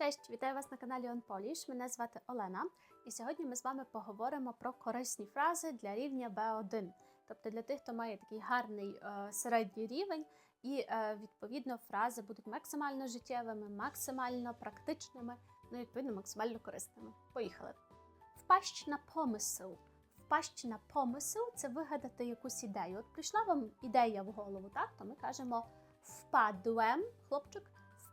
Cześć, вітаю вас на каналі On Polish. Мене звати Олена, і сьогодні ми з вами поговоримо про корисні фрази для рівня B1, тобто для тих, хто має такий гарний е, середній рівень, і е, відповідно фрази будуть максимально життєвими, максимально практичними, ну і відповідно максимально корисними. Поїхали. Впасть на помисел. Впасть на помисел це вигадати якусь ідею. От прийшла вам ідея в голову, так? То ми кажемо впадłem, хлопчик,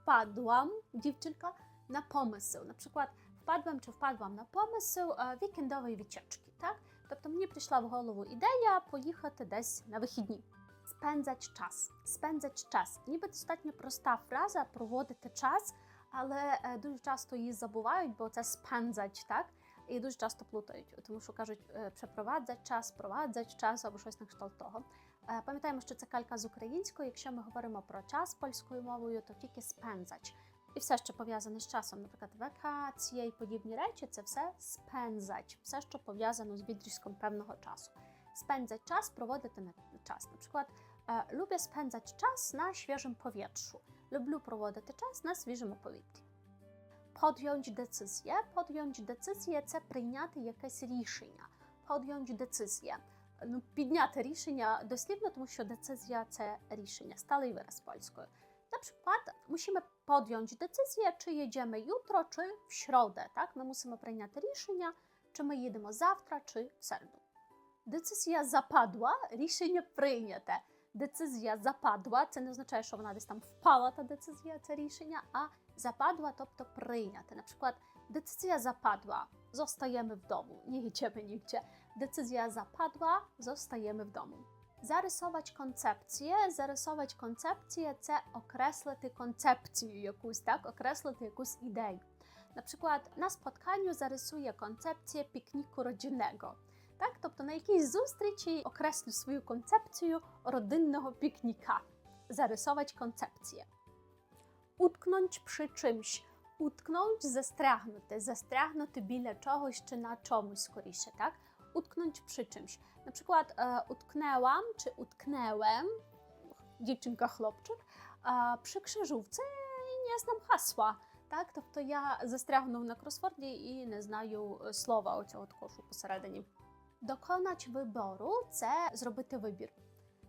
wpadłam, дівчинка, на помисел. Наприклад, впадłem чи впадłam на помисел е, вікендової відчечки. Так? Тобто мені прийшла в голову ідея поїхати десь на вихідні. Спензать час. Спензать час. Ніби достатньо проста фраза проводити час, але е, дуже часто її забувають, бо це спензать, так? І дуже часто плутають, тому що кажуть препровадзать час, провадзать час або щось на кшталт того. Е, Пам'ятаємо, що це калька з української. Якщо ми говоримо про час польською мовою, то тільки спензач. І все, що пов'язане з часом, наприклад, вакація і подібні речі, це все спензач, все, що пов'язано з відрізком певного часу. Спędzać час проводити на час. Наприклад, е, lubię spędzać час на świeżym powietrzu. Люблю проводити час на свіжому повітрі. Podjąć decyzję. Podjąć decyzję це прийняти якесь рішення. Podjąć decyzję. Ну, підняти рішення дослівно, тому що децизія це рішення, сталий вираз польською. Наприклад, musimy podjąć decyzję, czy jedziemy jutro, czy w środę. Так? Ми мусимо прийняти рішення, чи ми їдемо завтра, чи в середу. Децизія западła, рішення прийняте. Децизія западła, це не означає, що вона десь там впала, та децизія, це рішення, а западła, тобто прийняте. Наприклад, decyzja zapadła, zostajemy w domu, nie idziemy nigdzie. Decyzja zapadła, zostajemy w domu. Zarysować koncepcję. Zarysować koncepcję це окреслити концепцію якусь, так? Окреслити якусь ідею. На przykład на спотканню зарисує концепцію пікніку родинного. Так? Тобто на якійсь зустрічі окреслю свою концепцію родинного пікніка. Zarysować koncepcję. Utknąć przy czymś. Utknąć, застрягнути, застрягнути біля чогось чи на чомусь скоріше, так? Utknąć przy czymś. На przykład e, utknęłam czy utknęłem, дівчинка, хлопчик, e, przy krzyżówce і не знам hasła. Так? Тобто я застрягнув на кросворді і не знаю е, слова оцього такого що посередині. Dokonać wyboru це зробити вибір.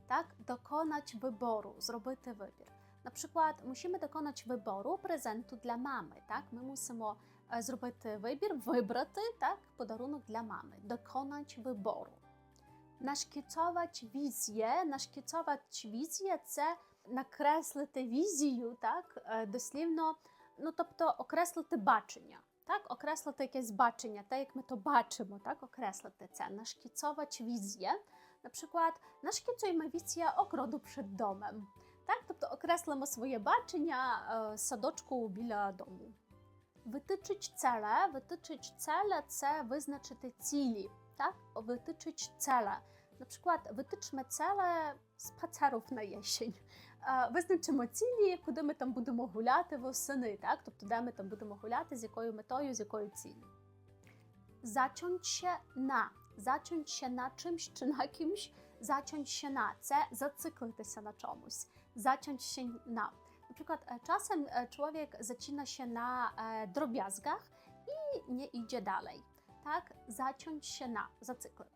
Так? Dokonać wyboru, зробити вибір. На przykład musimy dokonać wyboru prezentu dla mamy. Так? Ми мусимо е, зробити вибір, вибрати так, подарунок для мами. Dokonać wyboru. Нашкіцовать візję. Нашкіцовать візję – це накреслити візію, так? е, дослівно, ну тобто окреслити бачення. Так, окреслити якесь бачення, те, як ми то бачимо, так, окреслити це. Нашкіцовать візję. На przykład, нашкіцуємо візję огороду przed домом. Так, тобто окреслимо своє бачення е, садочку біля дому. Витичить целе. Витичить целе це визначити цілі. Так? Витичить целе. На przykład, витичме целе spacerów на єсень. Е, Визначимо цілі, куди ми там будемо гуляти восени, так? тобто де ми там будемо гуляти, з якою метою, з якою się na czymś czy na kimś. Zaciąć się na. Це зациклитися на чомусь. Zaciąć się na. Na przykład e, czasem e, człowiek zacina się na e, drobiazgach i nie idzie dalej. Tak? Zaciąć się na. Zacyklić.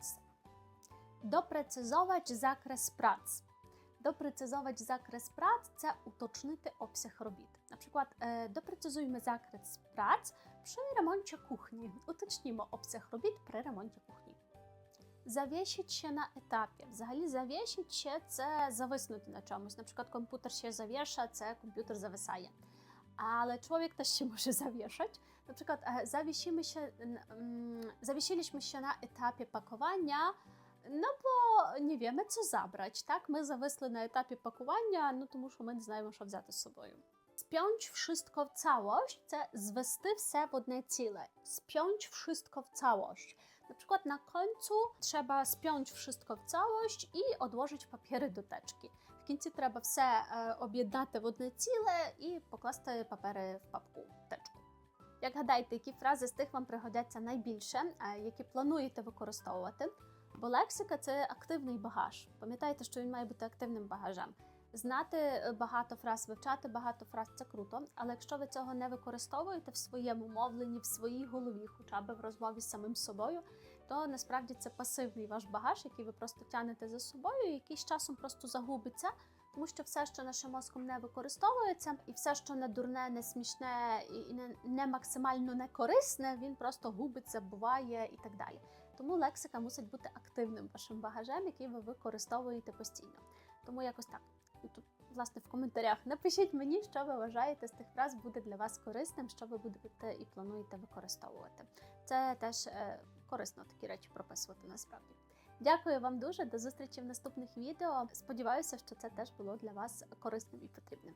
Doprecyzować zakres prac. Doprecyzować zakres prac – це уточнити обсяг робіт. Наприклад, е, допрецизуємо закres prac przy remoncie kuchni. Уточнімо обсяг робіт при ремонті кухні. Завісить się на етапі. Взагалі, завісить się – це зависнути на чомусь. Наприклад, комп'ютер się завіша, це комп'ютер зависає. Ale człowiek też się może zawieszać. Na przykład e, zawiesimy się, n- mm, zawiesiliśmy się na etapie pakowania, no bo nie wiemy, co zabrać, tak? My zawisli na etapie pakowania, no тому що ми не знаємо, що взяти з собою. Spiąć wszystko w całość це звести все в одне ціле. Spiąć wszystko w całość. Na przykład na końcu trzeba spiąć wszystko w całość i odłożyć papiery do teczki. В кінці треба все об'єднати в одне ціле і покласти папери в папку течку. Як гадаєте, які фрази з тих вам пригодяться найбільше, які плануєте використовувати? Бо лексика це активний багаж. Пам'ятайте, що він має бути активним багажем. Знати е, багато фраз, вивчати багато фраз це круто, але якщо ви цього не використовуєте в своєму мовленні, в своїй голові, хоча б в розмові з самим собою, то насправді це пасивний ваш багаж, який ви просто тянете за собою, який з часом просто загубиться. Тому що все, що нашим мозком не використовується, і все, що не дурне, не смішне і не, не максимально не корисне, він просто губиться, буває і так далі. Тому лексика мусить бути активним вашим багажем, який ви використовуєте постійно. Тому якось так. Тут, власне, в коментарях напишіть мені, що ви вважаєте з тих фраз буде для вас корисним, що ви будете і плануєте використовувати. Це теж е, корисно такі речі прописувати насправді. Дякую вам дуже. До зустрічі в наступних відео. Сподіваюся, що це теж було для вас корисним і потрібним.